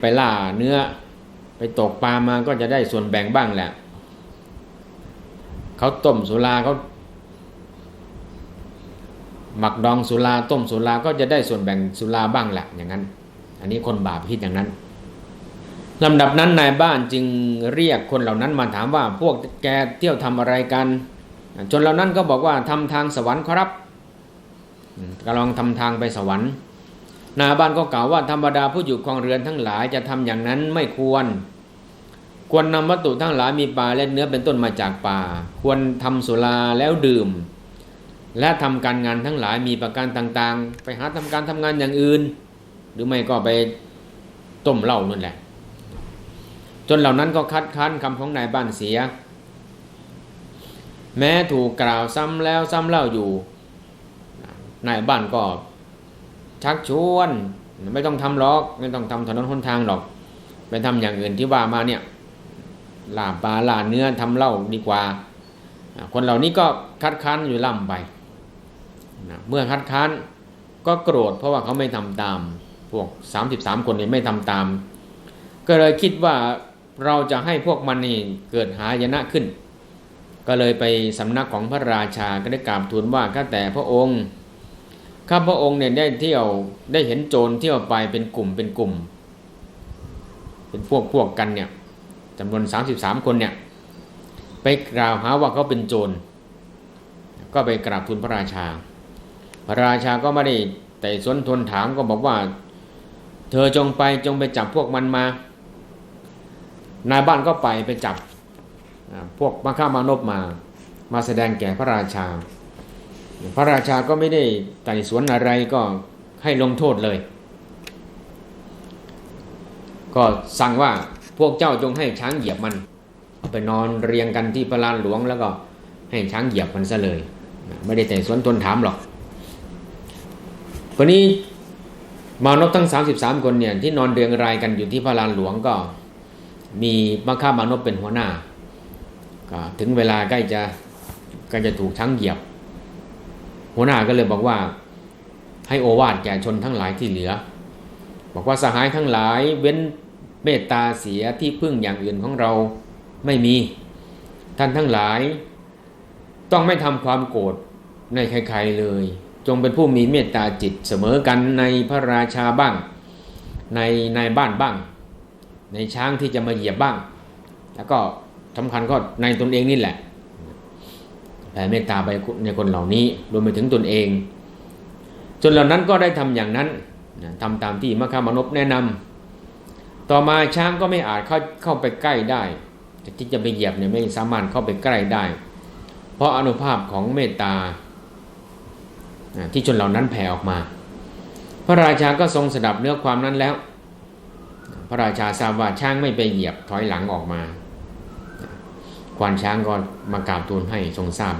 ไปล่าเนื้อ ไปตกปลามาก็จะได้ส่วนแบ่งบ้างแหละ เขาต้มสุราเขาหมักดองสุราต้มสุราก็จะได้ส่วนแบ่งสุราบ้างแหละอย่างนั้น อันนี้คนบาปคิดอย่างนั้นลำดับนั้นนายบ้านจึงเรียกคนเหล่านั้นมาถามว่าพวกแกเที่ยวทำอะไรกัน จนเหล่านั้นก็บอกว่าทำทางสวรรค์ครับกำลังทำทางไปสวรรค์ นาบ้านก็กล่าวว่าธรรมดาผู้อยู่ครองเรือนทั้งหลายจะทำอย่างนั้นไม่ควร ควรนำวัตถุทั้งหลายมีปลาและเนื้อเป็นต้นมาจากป่า ควรทำสุราแล้วดื่ม และทำการงานทั้งหลายมีประการต่างๆ ไปหาทำการทำงานอย่างอื่น หรือไม่ก็ไปต้มเหล้านั่นแหละ จนเหล่านั้นก็คัดค้านคำของนายบ้านเสีย แม้ถูกกล่าวซ้ำแล้วซ้ำเล่าอยู่นายบ้านก็ ชักชวน ไม่ต้องทำหรอก ไม่ต้องทำถนนหนทางหรอก ไปทำอย่างอื่นที่ว่ามาเนี่ยล่าปลาลาเนื้อทำเหล้าดีกว่าอ่า คนเหล่านี้ก็คัดค้านอยู่ล่ำไปนะเมื่อคัดค้านก็โกรธเพราะว่าเขาไม่ทำตาม พวก 33 คนนี้ไม่ทำตาม ก็เลยคิดว่าเราจะให้พวกมันนี่เกิดหายนะขึ้น ก็เลยไปสำนักของพระราชาก็ได้กราบทูลว่าข้าแต่พระองค์ ข้าพระองค์เนี่ยได้เที่ยวได้เห็นโจรเที่ยวไปเป็นกลุ่มเป็นกลุ่ม เป็นพวกพวกกันเนี่ยจำนวน 33 คนเนี่ยไปกล่าวหาว่าเขาเป็นโจร ก็ไปกราบทูลพระราชา พระราชาก็ไม่ได้แต่สนทนถามก็บอกว่า เธอจงไปจงไปจับพวกมันมานายบ้านก็ไปไปจับพวกมาฆ่ามานพมา มาแสดงแก่พระราชา พระราชาก็ไม่ได้ไต่สวนอะไรก็ให้ลงโทษเลย ก็สั่งว่าพวกเจ้าจงให้ช้างเหยียบมัน ไปนอนเรียงกันที่พระลานหลวงแล้วก็ให้ช้างเหยียบมันซะเลย ไม่ได้แต่สวนทนถามหรอกคนนี้มานพทั้ง 33 คนเนี่ยที่นอนเรียงรายกันอยู่ที่พระลานหลวงก็มีมัคคามานพเป็นหัวหน้าก็ถึงเวลาใกล้จะใกล้จะถูกช้างเหยียบ หัวหน้าก็เลยบอกว่า ให้โอวาทแก่ชนทั้งหลายที่เหลือ บอกว่าสหายทั้งหลายเว้นเมตตาเสียที่พึ่งอย่างอื่นของเราไม่มี ท่านทั้งหลาย ต้องไม่ทำความโกรธในใครๆเลย จงเป็นผู้มีเมตตาจิตเสมอกันในพระราชาบ้าง ในในบ้านบ้าง ในช้างที่จะมาเหยียบบ้าง แล้วก็สำคัญก็ในตนเองนี่แหละ แผ่เมตตาไปในคนเหล่านี้รวมไปถึงตนเอง จนเหล่านั้นก็ได้ทำอย่างนั้นนะทำตามที่มคามนพแนะนำต่อมาช้างก็ไม่อาจเข้าเข้าไปใกล้ได้ที่จะไปเหยียบเนี่ยไม่สามารถเข้าไปใกล้ได้ เพราะอนุภาพของเมตตาที่ชนเหล่านั้นแผ่ออกมา พระราชาก็ทรงสดับเนื้อความนั้นแล้ว พระราชาทราบว่าช้างไม่ไปเหยียบถอยหลังออกมา ควานช้างก็มากราบทูลให้ทรงทราบ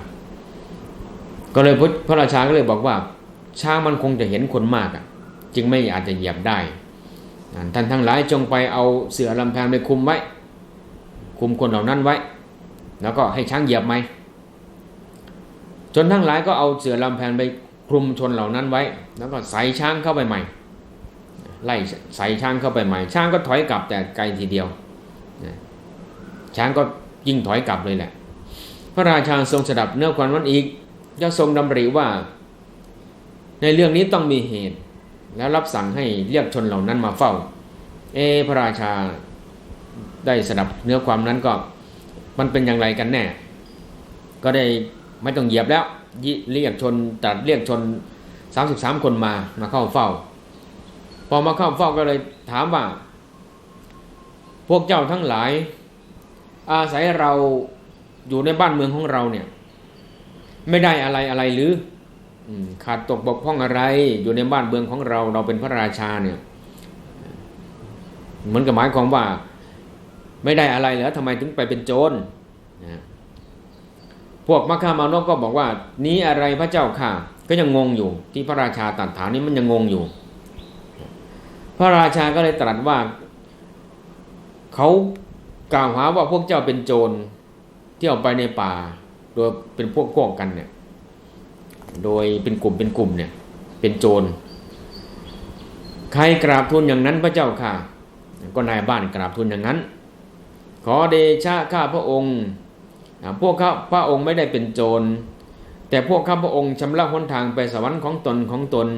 ก็เลยพระราชาก็เลยบอกว่า ช้างมันคงจะเห็นคนมากอะ จึงไม่อาจจะเหยียบได้ท่านทั้งหลายจงไปเอาเสือลำแพงไปคุมไว้ คุมคนเหล่านั้นไว้ แล้วก็ให้ช้างเหยียบไหมจนทั้งหลายก็เอาเสือลำแพงไปคลุมชนเหล่านั้นไว้ แล้วก็ใส่ช้างเข้าไปใหม่ ไล่ใส่ช้างเข้าไปใหม่ ช้างก็ถอยกลับแต่ไกลทีเดียว ช้างก็ ยิ่งถอยกลับเลยแหละ พระราชาทรงสดับเนื้อความนั้นอีกจะทรงดำริว่า ในเรื่องนี้ต้องมีเหตุ แล้วรับสั่งให้เรียกชนเหล่านั้นมาเฝ้า เอพระราชาได้สดับเนื้อความนั้นก็มันเป็นอย่างไรกันแน่ ก็ได้ไม่ต้องเหยียบแล้วเรียกชนตัดเรียกชน 33 คนมามาเข้าเฝ้า พอมาเข้าเฝ้าก็เลยถามว่า พวกเจ้าทั้งหลาย อาศัยเราอยู่ในบ้านเมืองของเราเนี่ย ไม่ได้อะไรอะไรหรือขาดตกบกพร่องอะไรอยู่ในบ้านเมืองของเราเราเป็นพระราชาเนี่ยเหมือนกับหมายความว่า ไม่ได้อะไรเหรอทำไมถึงไปเป็นโจรนะพวกมัคคามานพก็บอกว่า นี้อะไรพระเจ้าค่ะ ก็ยังงงอยู่ ที่พระราชาตรัสถามนี้มันยังงงอยู่ พระราชาก็เลยตรัสว่า เขา กล่าวหาว่าพวกเจ้าเป็นโจรที่ออกไปในป่า โดยเป็นพวกพวกกันเนี่ย โดยเป็นกลุ่มเป็นกลุ่มเนี่ย เป็นโจร ใครกราบทูลอย่างนั้นพระเจ้าค่ะ ก็นายบ้านกราบทูลอย่างนั้น ขอเดชะข้าพระองค์พวกข้าพระองค์ไม่ได้เป็นโจร แต่พวกข้าพระองค์ชำระหนทางไปสวรรค์ของตนของตน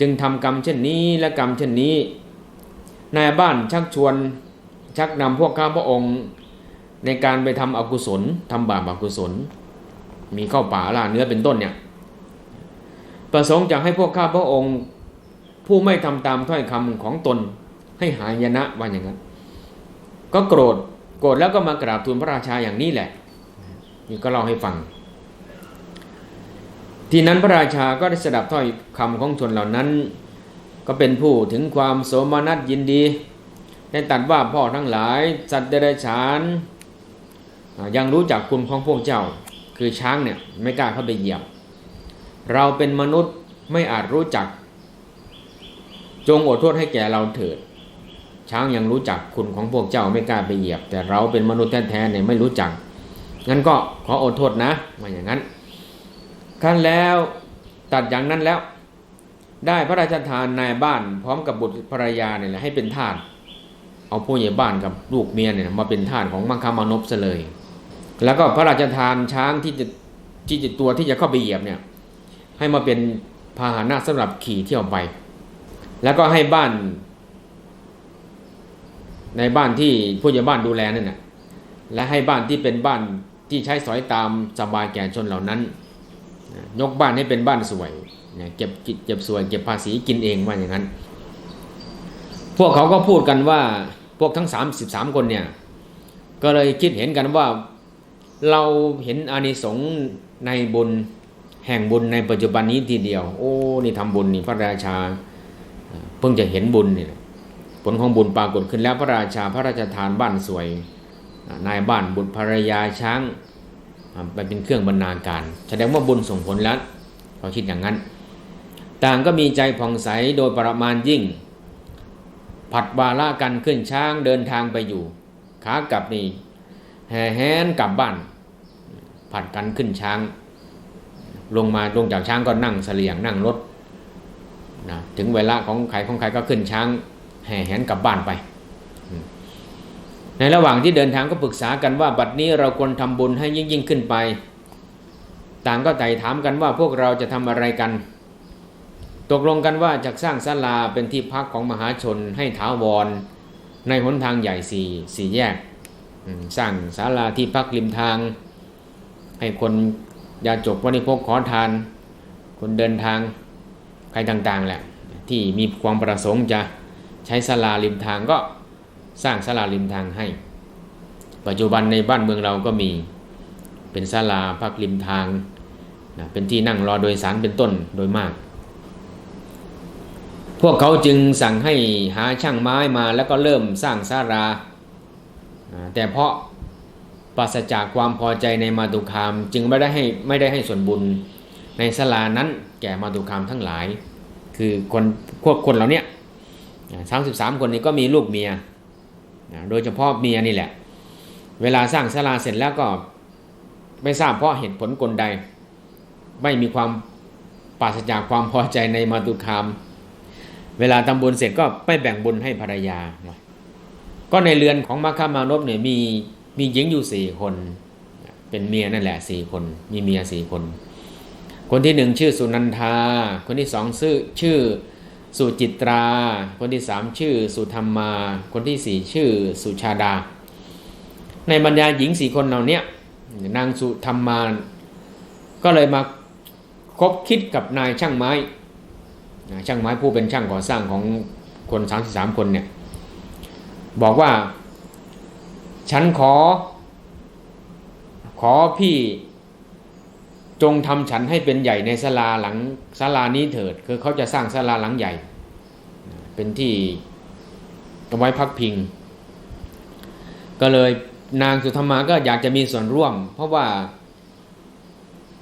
จึงทำกรรมเช่นนี้และกรรมเช่นนี้ นายบ้านชักชวน ชักนำพวกข้าพระองค์ในการไปทำอกุศลทำบาปอกุศล มีเข้าป่าล่าเนื้อเป็นต้นเนี่ยประสงค์จะให้พวกข้าพระองค์ผู้ไม่ทำตามถ้อยคำของตนให้หายนะว่าอย่างนั้น ก็โกรธโกรธแล้วก็มากราบทูลพระราชาอย่างนี้แหละ นี่ก็เล่าให้ฟัง ทีนั้นพระราชาก็ได้สดับถ้อยคำของชนเหล่านั้น ก็เป็นผู้ถึงความโสมนัสยินดี ได้ตัดว่าพ่อทั้งหลายสัตว์เดรัจฉานยังรู้จักคุณของพวกเจ้า คือช้างเนี่ยไม่กล้าเข้าไปเหยียบ เราเป็นมนุษย์ไม่อาจรู้จัก จงอดโทษให้แก่เราเถิด ช้างยังรู้จักคุณของพวกเจ้าไม่กล้าไปเหยียบ แต่เราเป็นมนุษย์แท้ๆเนี่ยไม่รู้จักงั้นก็ขออดโทษนะมาอย่างนั้นขั้นแล้วตัดอย่างนั้นแล้ว ได้พระราชทานนายบ้านพร้อมกับบุตรภรรยาเนี่ยแหละให้เป็นทาส เอาผู้ใหญ่บ้านกับลูกเมียเนี่ยมาเป็นทาสของมังคามานพซะเลย แล้วก็พระราชทานช้างที่จะที่จะตัวที่จะเข้าไปเหยียบเนี่ยให้มาเป็นพาหนะสำหรับขี่เที่ยวไป แล้วก็ให้บ้าน ในบ้านที่ผู้ใหญ่บ้านดูแลนั่นน่ะและให้บ้านที่เป็นบ้านที่ใช้สอยตามสบายแก่ชนเหล่านั้น ยกบ้านให้เป็นบ้านสวยเก็บเก็บสวยเก็บภาษีกินเองว่าอย่างนั้น พวกเขาก็พูดกันว่า พวกทั้ง 33 คนเนี่ยก็เลยคิดเห็นกันว่าเราเห็นอานิสงส์ในบุญแห่งบุญในปัจจุบันนี้ทีเดียว โอ้นี่ทำบุญนี่พระราชาเพิ่งจะเห็นบุญนี่ผลของบุญปรากฏขึ้นแล้วพระราชาพระราชทานบ้านสวยนายบ้านบุตรภรรยาช้างไปเป็นเครื่องบรรณาการ แสดงว่าบุญส่งผลแล้วเขาคิดอย่างนั้น ต่างก็มีใจผ่องใสโดยประมาณยิ่ง ผัดวาละกันขึ้นช้างเดินทางไปอยู่ขากลับนี่แห่แหนกลับบ้าน ผัดกันขึ้นช้าง ลงมาลงจากช้างก็นั่งเสลียงนั่งรถนะถึงเวลาของใครของใครก็ขึ้นช้าง แห่แหนกลับบ้านไป ในระหว่างที่เดินทางก็ปรึกษากันว่า บัดนี้เราควรทำบุญให้ยิ่งยิ่งขึ้นไป ต่างก็ไต่ถามกันว่าพวกเราจะทำอะไรกัน ตกลงกันว่าจะสร้างศาลาเป็นที่พักของมหาชนให้ถาวร ในหนทางใหญ่สี่สี่แยก สร้างศาลาที่พักริมทาง ให้คนยาจกวันิพกขอทาน คนเดินทางใครต่างๆแหละที่มีความประสงค์จะใช้ศาลาริมทางก็สร้างศาลาริมทางให้ ปัจจุบันในบ้านเมืองเราก็มีเป็นศาลาพักริมทางเป็นที่นั่งรอโดยสารเป็นต้นโดยมาก พวกเขาจึงสั่งให้หาช่างไม้มาแล้วก็เริ่มสร้างศาลาแต่เพราะปราศจากความพอใจในมาตุคาม จึงไม่ได้ให้ไม่ได้ให้ส่วนบุญในศาลานั้นแก่มาตุคามทั้งหลาย คือคนพวกคนเหล่านี้สามสิบสามคนนี้ก็มีลูกเมีย โดยเฉพาะเมียนี่แหละ เวลาสร้างศาลาเสร็จแล้วก็ไม่ทราบเพราะเหตุผลกลใด ไม่มีความปราศจากความพอใจในมาตุคาม เวลาทำบุญเสร็จก็ไม่แบ่งบุญให้ภรรยา ก็ในเรือนของมัคคามานพเนี่ยมีมีหญิงอยู่สี่คน เป็นเมียนั่นแหละสี่คน มีเมียสี่คน คนที่หนึ่งชื่อสุนันทา คนที่สองชื่อชื่อสุจิตรา คนที่สามชื่อสุธรรมา คนที่สี่ชื่อสุชาดา ในบรรดาหญิงสี่คนเหล่านี้นางสุธรรมา ก็เลยมาคบคิดกับนายช่างไม้ ช่างไม้ผู้เป็นช่างก่อสร้างของคน33คนเนี่ยบอกว่า ฉันขอ ขอพี่จงทำฉันให้เป็นใหญ่ในศาลาหลังศาลานี้เถิด คือเขาจะสร้างศาลาหลังใหญ่ เป็นที่ไว้พักพิง ก็เลยนางสุธรรมาก็อยากจะมีส่วนร่วม เพราะว่า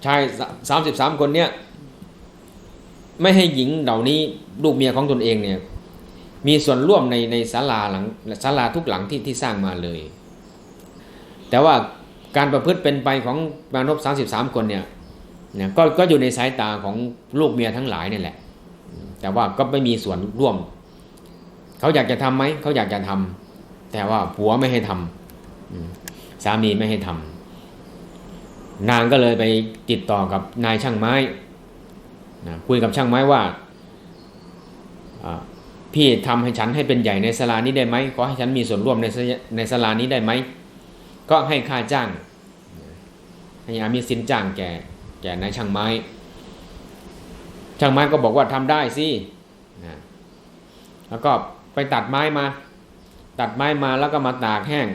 ชายสามสิบสามคนเนี้ย ไม่ให้หญิงเหล่านี้ลูกเมียของตนเองเนี่ยมีส่วนร่วมในในศาลาหลังศาลาทุกหลังที่ที่สร้างมาเลย แต่ว่าการประพฤติเป็นไปของมานพสามสิบสามคนเนี่ยเนี่ยก็ก็อยู่ในสายตาของลูกเมียทั้งหลายนี่แหละ แต่ว่าก็ไม่มีส่วนร่วม เขาอยากจะทำไหมเขาอยากจะทำแต่ว่าผัวไม่ให้ทำอืมสามีไม่ให้ทำนางก็เลยไปติดต่อกับนายช่างไม้ นะคุยกับช่างไม้ว่าพี่ทำให้ฉันให้เป็นใหญ่ในศาลานี้ได้ไหมขอให้ฉันมีส่วนร่วมในในศาลานี้ได้ไหมก็ให้ค่าจ้างให้อามีสินจ้างแก่แก่นายช่างไม้ ช่างไม้ก็บอกว่าทำได้สินะแล้วก็ไปตัดไม้มา ตัดไม้มาแล้วก็มาตากแห้ง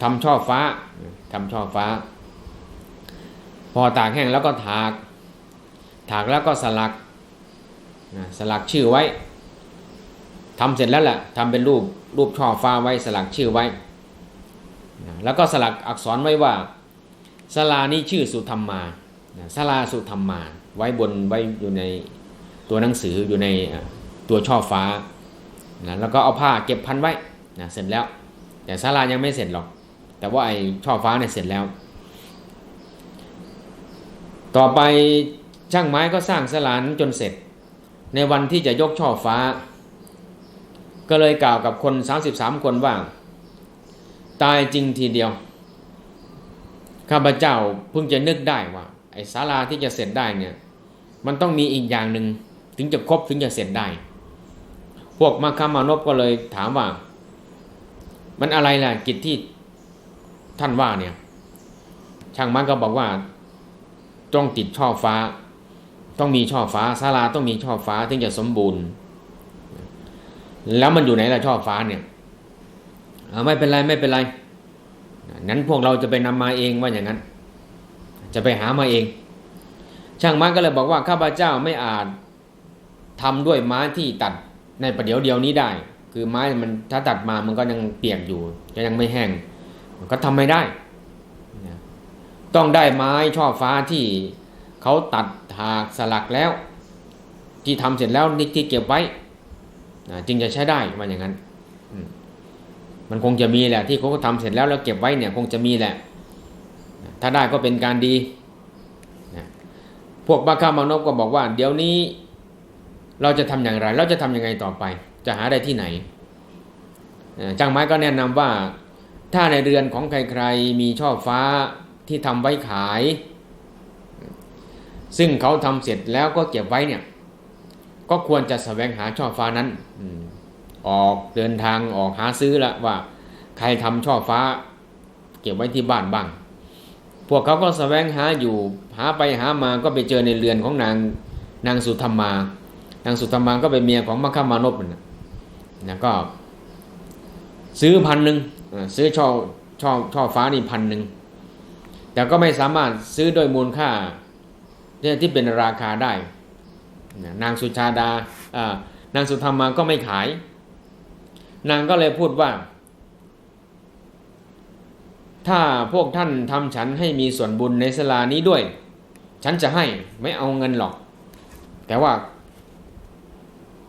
ทำช่อฟ้าทำช่อฟ้า พอตากแห้งแล้วก็ถาก ถากแล้วก็สลักนะสลักชื่อไว้ทำเสร็จแล้วแหละทำเป็นรูปรูปช่อฟ้าไว้สลักชื่อไว้นะแล้วก็สลักอักษรไว้ว่าศาลานี้ชื่อสุธรรมมานะศาลาสุธรรมมา ไว้บนไว้อยู่ในตัวหนังสืออยู่ในตัวช่อฟ้านะแล้วก็เอาผ้าเก็บพันไว้นะเสร็จแล้ว แต่ศาลายังไม่เสร็จหรอก แต่ว่าไอ้ช่อฟ้าเนี่ยเสร็จแล้ว ต่อไป ช่างไม้ก็สร้างศาลานั้นจนเสร็จ ในวันที่จะยกช่อฟ้า ก็เลยกล่าวกับคน 33 คนว่า ตายจริงทีเดียว ข้าพเจ้าเพิ่งจะนึกได้ว่า ไอ้ศาลาที่จะเสร็จได้เนี่ย มันต้องมีอีกอย่างหนึ่งถึงจะครบถึงจะเสร็จได้ พวกมาคามานพก็เลยถามว่า มันอะไรล่ะกิจที่ท่านว่าเนี่ย ช่างมันก็บอกว่า ต้องติดช่อฟ้า ต้องมีช่อฟ้าศาลาต้องมีช่อฟ้าถึงจะสมบูรณ์ แล้วมันอยู่ไหนล่ะช่อฟ้าเนี่ยไม่เป็นไรไม่เป็นไรนั้นพวกเราจะไปนำมาเองว่าอย่างนั้น จะไปหามาเอง ช่างไม้ก็เลยบอกว่าข้าพเจ้าไม่อาจทำด้วยไม้ที่ตัดในประเดี๋ยวเดียวนี้ได้ คือไม้มันถ้าตัดมามันก็ยังเปียกอยู่ยังไม่แห้งมันก็ทำไม่ได้ ต้องได้ไม้ช่อฟ้าที่ เขาตัดถากสลักแล้ว ที่ทำเสร็จแล้วนี่ที่เก็บไว้จึงจะใช้ได้มาอย่างนั้นมันคงจะมีแหละที่เขาก็ทำเสร็จแล้วแล้วเก็บไว้เนี่ยคงจะมีแหละ ถ้าได้ก็เป็นการดีพวกบ้าข้ามานพก็บอกว่า เดี๋ยวนี้เราจะทำอย่างไร เราจะทำยังไงต่อไป จะหาได้ที่ไหนจ้างไม้ก็แนะนำว่าถ้าในเรือนของใครๆมีช่อฟ้าที่ทำไว้ขาย ซึ่งเขาทำเสร็จแล้วก็เก็บไว้เนี่ย ก็ควรจะแสวงหาช่อฟ้านั้นออกเดินทางออกหาซื้อละว่า ใครทำช่อฟ้า เก็บไว้ที่บ้านบ้าง พวกเขาก็แสวงหาอยู่หาไปหามาก็ไปเจอในเรือนของนางนางสุธรรมา นางสุธรรมาก็เป็นเมียของมัคคามานพนะนะก็ ซื้อพันหนึ่งซื้อช่อช่อช่อฟ้านี่พันหนึ่งแต่ก็ไม่สามารถซื้อโดยมูลค่า เนี่ยที่เป็นราคาได้ นางสุชาดาอ่านางสุธรรมาก็ไม่ขาย นางก็เลยพูดว่า ถ้าพวกท่านทำฉันให้มีส่วนบุญในสลานี้ด้วย ฉันจะให้ไม่เอาเงินหรอก แต่ว่า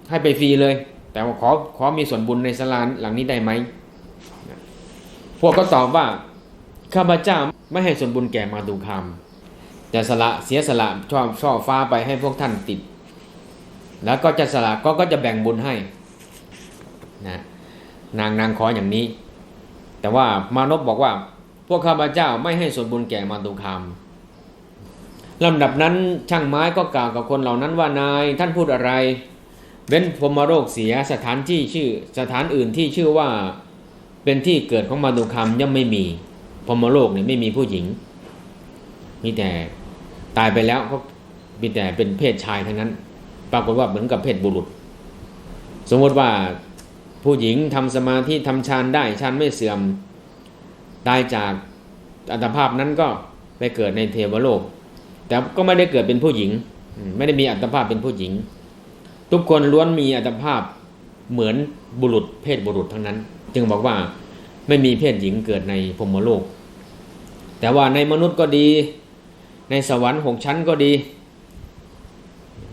ให้ไปฟรีเลย แต่ว่าขอขอมีส่วนบุญในสลาหลังนี้ได้ไหมพวกก็ตอบว่าข้าพเจ้าไม่ให้ส่วนบุญแก่มาดูคำ แต่สละเสียสละชอบช่อฟ้าไปให้พวกท่านติด แล้วก็จะสละก็ก็จะแบ่งบุญให้นะนางนางขออย่างนี้ แต่ว่ามานพบอกว่า พวกข้าพเจ้าไม่ให้ส่วนบุญแก่มาดูคำลำดับนั้นช่างไม้ก็กล่าวกับคนเหล่านั้นว่านายท่านพูดอะไร เว้นพรหมโรคเสียสถานที่ชื่อสถานอื่นที่ชื่อว่าเป็นที่เกิดของมาดูคำย่อมไม่มีพรหมโลกเนี่ยไม่มีผู้หญิงมีแต่ ตายไปแล้วก็มีแต่เป็นเพศชายทั้งนั้น ปรากฏว่าเหมือนกับเพศบุรุษ สมมติว่าผู้หญิงทำสมาธิทำฌานได้ฌานไม่เสื่อมตายจากอัตภาพนั้นก็ไปเกิดในเทวโลก แต่ก็ไม่ได้เกิดเป็นผู้หญิง ไม่ได้มีอัตภาพเป็นผู้หญิง ทุกคนล้วนมีอัตภาพเหมือนบุรุษเพศบุรุษทั้งนั้น จึงบอกว่าไม่มีเพศหญิงเกิดในพรมโลก แต่ว่าในมนุษย์ก็ดี ในสวรรค์หกชั้นก็ดี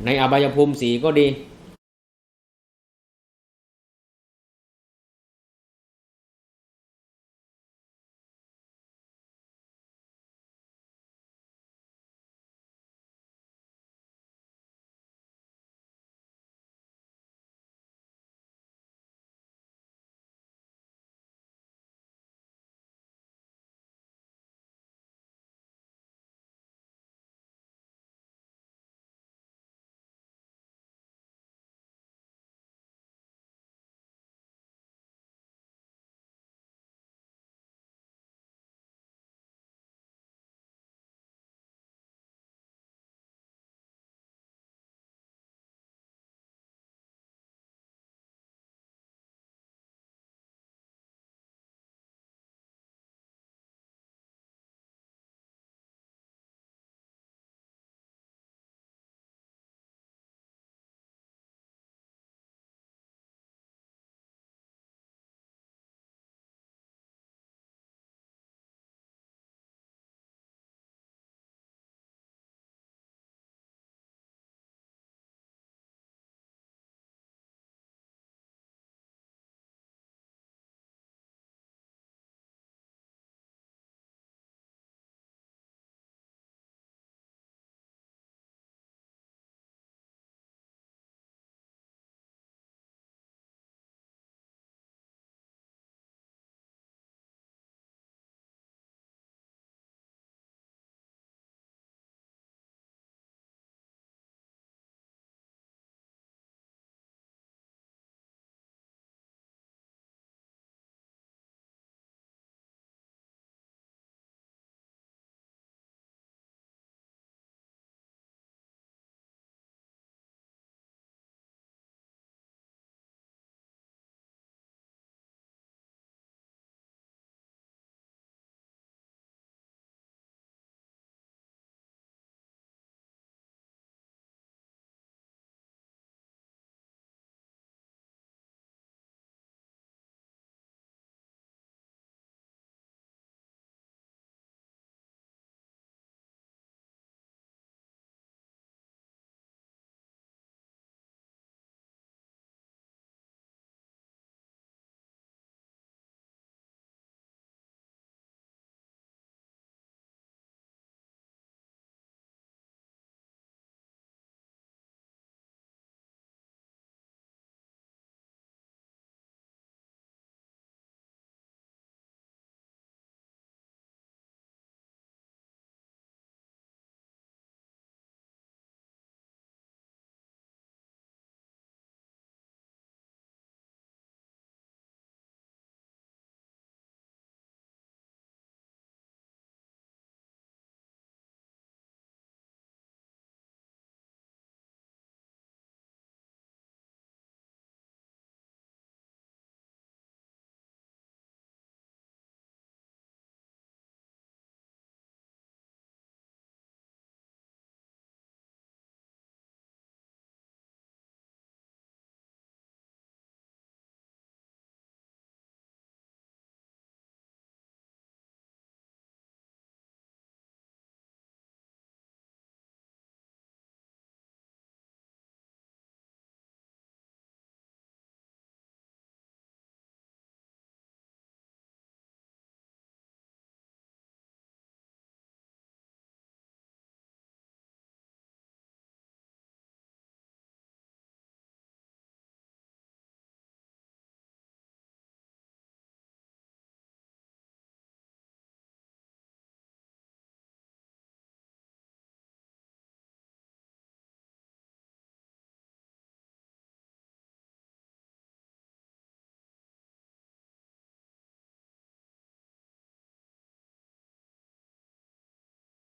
ในอบายภูมิสีก็ดี